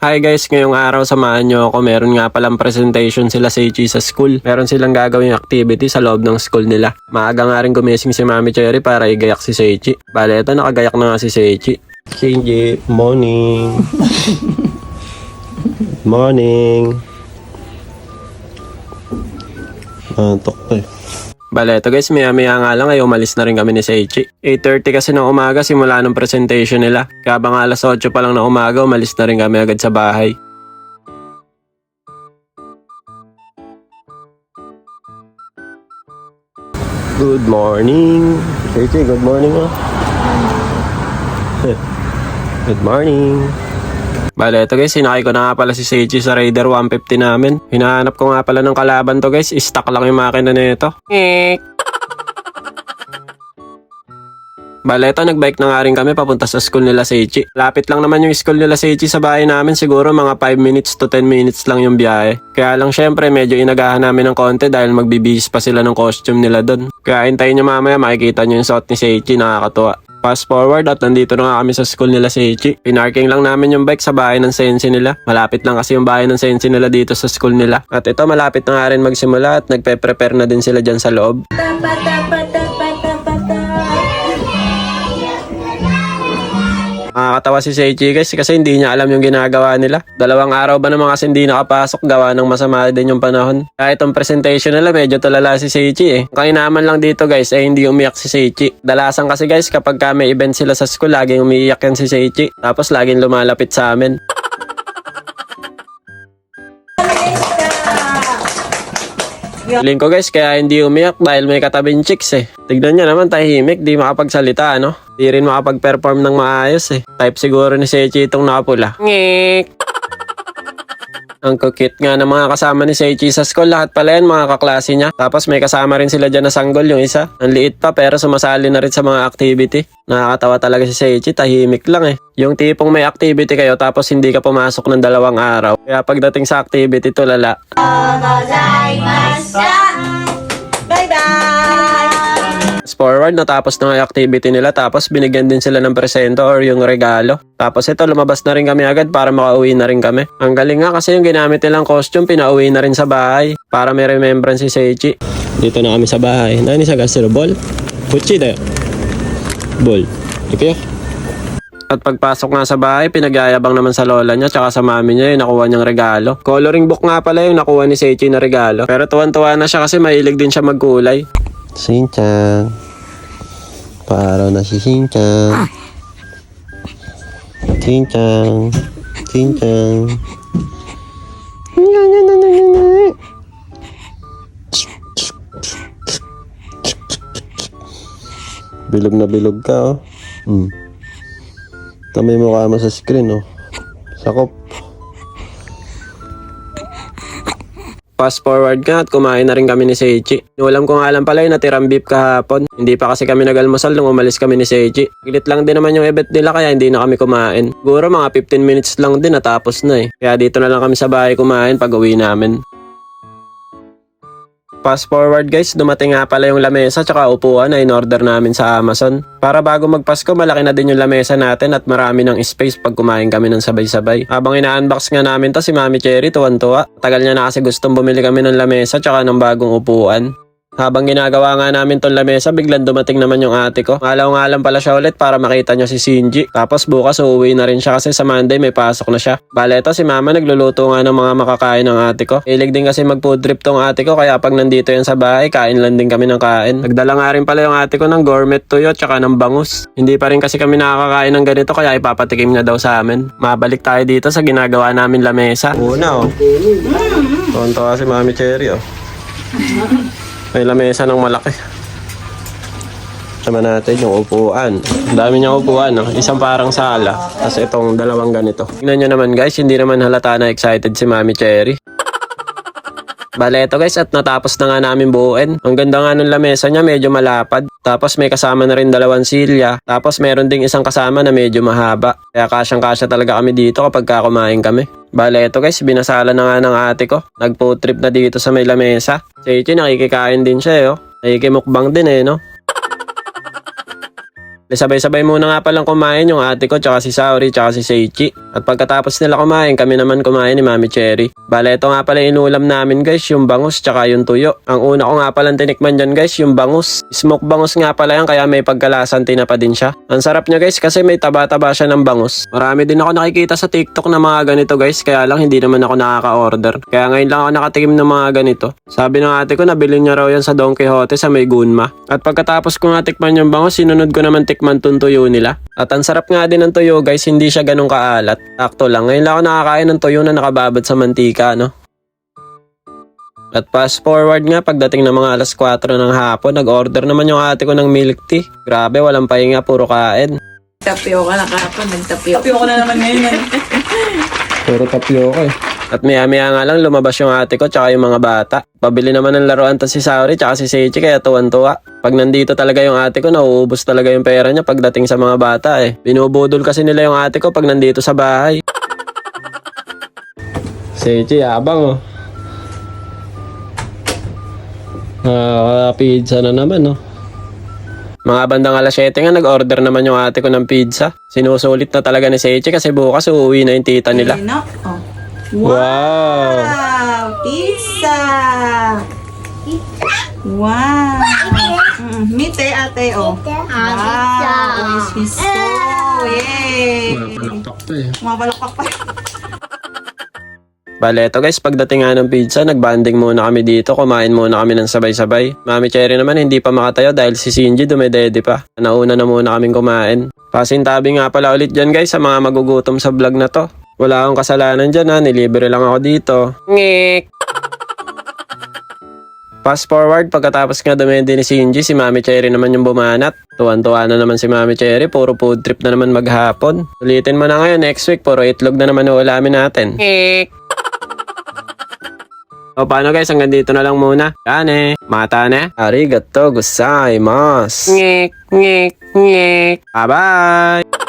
Hi guys, ngayong araw samahan nyo ako. Meron nga palang presentation sila sa Ichi sa school. Meron silang gagawing activity sa loob ng school nila. Maaga nga rin gumising si Mami Cherry para igayak si Seichi. Bale, ito nakagayak na nga si Seichi. Seichi, morning. morning. Antok pa eh. Bale, ito guys, maya maya nga lang ay umalis na rin kami ni Seichi. 8.30 kasi ng umaga simula ng presentation nila. Kaya bang alas 8 pa lang ng umaga, umalis na rin kami agad sa bahay. Good morning. Seichi, good morning oh. Good morning. Bale, ito guys, sinakay ko na nga pala si Seichi sa Raider 150 namin. Hinahanap ko nga pala ng kalaban to guys. Stuck lang yung makina nito. Bale, ito, nagbike na nga rin kami papunta sa school nila Seichi. Lapit lang naman yung school nila Seichi sa bahay namin. Siguro mga 5 minutes to 10 minutes lang yung biyahe. Kaya lang syempre, medyo inagahan namin ng konti dahil magbibihis pa sila ng costume nila doon. Kaya hintayin nyo mamaya, makikita nyo yung suot ni Seichi, nakakatuwa. Fast forward at nandito na nga kami sa school nila Seichi. Pinarking lang namin yung bike sa bahay ng sensi nila. Malapit lang kasi yung bahay ng sensi nila dito sa school nila. At ito malapit na nga rin magsimula at nagpe-prepare na din sila dyan sa loob. Nakakatawa si Seichi guys kasi hindi niya alam yung ginagawa nila. Dalawang araw ba naman kasi hindi nakapasok gawa ng masama din yung panahon. Kahit itong presentation nila medyo tulala si Seichi eh. Ang kainaman lang dito guys ay hindi umiyak si Seichi. Dalasan kasi guys kapag ka may event sila sa school laging umiiyak yan si Seichi. Tapos laging lumalapit sa amin. Feeling ko guys kaya hindi umiyak dahil may katabing chicks eh. Tignan niya naman tahimik, di makapagsalita ano. Di rin makapag-perform ng maayos eh. Type siguro ni Seichi itong nakapula. Ngek! Ang kukit nga ng mga kasama ni Seichi sa school. Lahat pala yan mga kaklase niya. Tapos may kasama rin sila dyan na sanggol yung isa. Ang liit pa pero sumasali na rin sa mga activity. Nakakatawa talaga si Seichi. Tahimik lang eh. Yung tipong may activity kayo tapos hindi ka pumasok ng dalawang araw. Kaya pagdating sa activity tulala. Fast forward, natapos na nga yung activity nila tapos binigyan din sila ng presento or yung regalo. Tapos ito, lumabas na rin kami agad para makauwi na rin kami. Ang galing nga kasi yung ginamit nilang costume, pinauwi na rin sa bahay para may remembrance si Seichi. Dito na kami sa bahay. Nani sa gasero? Ball? Kuchi da. Ball. Ikaw? At pagpasok nga sa bahay, pinagyayabang naman sa lola niya tsaka sa mami niya yung nakuha niyang regalo. Coloring book nga pala yung nakuha ni Seichi na regalo. Pero tuwan-tuwa na siya kasi mahilig din siya magkulay. Shinchan. Para na si Shinchan. Shinchan. Shinchan. Bilog na bilog ka, oh. Hmm. Tamay mo ka mo sa screen, oh. Sakop. Fast forward nga at kumain na rin kami ni Seichi. Ulam ko nga lang pala yung natirang beef kahapon. Hindi pa kasi kami nagalmusal nung umalis kami ni Seichi. Gilit lang din naman yung event nila kaya hindi na kami kumain. Siguro mga 15 minutes lang din natapos na eh. Kaya dito na lang kami sa bahay kumain pag uwi namin. Fast forward guys, dumating nga pala yung lamesa tsaka upuan na in-order namin sa Amazon. Para bago magpasko, malaki na din yung lamesa natin at marami ng space pag kumain kami ng sabay-sabay. Habang ina-unbox nga namin to si Mami Cherry, tuwan-tuwa. Tagal niya na kasi gustong bumili kami ng lamesa tsaka ng bagong upuan. Habang ginagawa nga namin tong lamesa, biglang dumating naman yung ate ko. Ngalaw nga lang pala siya ulit para makita niyo si Shinji. Tapos bukas uuwi na rin siya kasi sa Monday may pasok na siya. Bale, ito si mama nagluluto nga ng mga makakain ng ate ko. Hilig din kasi mag-food trip tong ate ko kaya pag nandito yan sa bahay, kain lang din kami ng kain. Nagdala nga rin pala yung ate ko ng gourmet tuyo tsaka ng bangus. Hindi pa rin kasi kami nakakakain ng ganito kaya ipapatikim niya daw sa amin. Mabalik tayo dito sa ginagawa namin lamesa. Una oh. Tonto si Mami Cherry oh. May lamesa ng malaki. Sama natin yung upuan. Ang dami niyang upuan, no? Isang parang sala. Tapos itong dalawang ganito. Tingnan nyo naman guys, hindi naman halata na excited si Mami Cherry. Bale, ito guys, at natapos na nga namin buuin. Ang ganda nga ng lamesa niya, medyo malapad. Tapos may kasama na rin dalawang silya. Tapos meron ding isang kasama na medyo mahaba. Kaya kasyang-kasya talaga kami dito kapag kumain kami. Bale, ito guys, binasala na nga ng ate ko. Nag-food trip na dito sa may lamesa. Si Ichi, nakikikain din siya eh, oh. Nakikimukbang din eh, no? Sabay-sabay muna nga palang kumain yung ate ko tsaka si Saori tsaka si Seichi. At pagkatapos nila kumain, kami naman kumain ni Mami Cherry. Bale, ito nga pala inulam namin guys, yung bangus tsaka yung tuyo. Ang una ko nga palang tinikman dyan guys, yung bangus. Smoke bangus nga pala yan kaya may pagkalasan tinapa din siya. Ang sarap niya guys kasi may taba-taba siya ng bangus. Marami din ako nakikita sa TikTok na mga ganito guys, kaya lang hindi naman ako nakaka-order. Kaya ngayon lang ako nakatikim ng mga ganito. Sabi ng ate ko, nabili niya raw yan sa Don Quixote sa may Gunma. At pagkatapos ko nga tikman yung bangus, sinunod ko naman tikman tong tuyo nila. At ang sarap nga din ng tuyo guys, hindi siya ganun kaalat. Sakto lang, ngayon lang ako nakakain ng tuyo na nakababad sa mantika, no? At fast forward nga, pagdating ng mga alas 4 ng hapon, nag-order naman yung ate ko ng milk tea. Grabe, walang pahinga, puro kain. Tapioca na kahapon, nagtapioca. Tapio ko na naman ngayon. eh. Puro tapioca eh. At maya-maya nga lang lumabas yung ate ko tsaka yung mga bata. Pabili naman ng laruan to si Saori tsaka si Seichi kaya tuwan-tuwa. Pag nandito talaga yung ate ko, nauubos talaga yung pera niya pagdating sa mga bata eh. Binubudol kasi nila yung ate ko pag nandito sa bahay. Seichi, abang oh. Ah, pizza na naman oh. Mga bandang alas 7 nga nag-order naman yung ate ko ng pizza. Sinusulit na talaga ni Seichi kasi bukas uuwi na yung tita nila. Ayun. Oh. Wow! Wow! Pizza! Wow! Mm, mite ate, oh. Wow! Uy, piso! Yay! Mapalakpak pa. Bale, eto guys, pagdating nga ng pizza, nagbanding muna kami dito, kumain muna kami ng sabay-sabay. Mami Cherry naman hindi pa makatayo dahil si Shinji dumedede pa. Nauna na muna kaming kumain. Pasintabi nga pala ulit dyan guys sa mga magugutom sa vlog na to. Wala akong kasalanan dyan ha, nilibre lang ako dito. Ngik! Fast forward, pagkatapos nga dumede ni Shinji, si Mami Cherry naman yung bumanat. Tuwan-tuwa na naman si Mami Cherry, puro food trip na naman maghapon. Ulitin mo na ngayon, next week, puro itlog na naman uulamin natin. Ngik! O paano guys, hanggang dito na lang muna. Kane, mata ne. Arigato gozaimasu. Ngik, ngik, ngik. Bye-bye!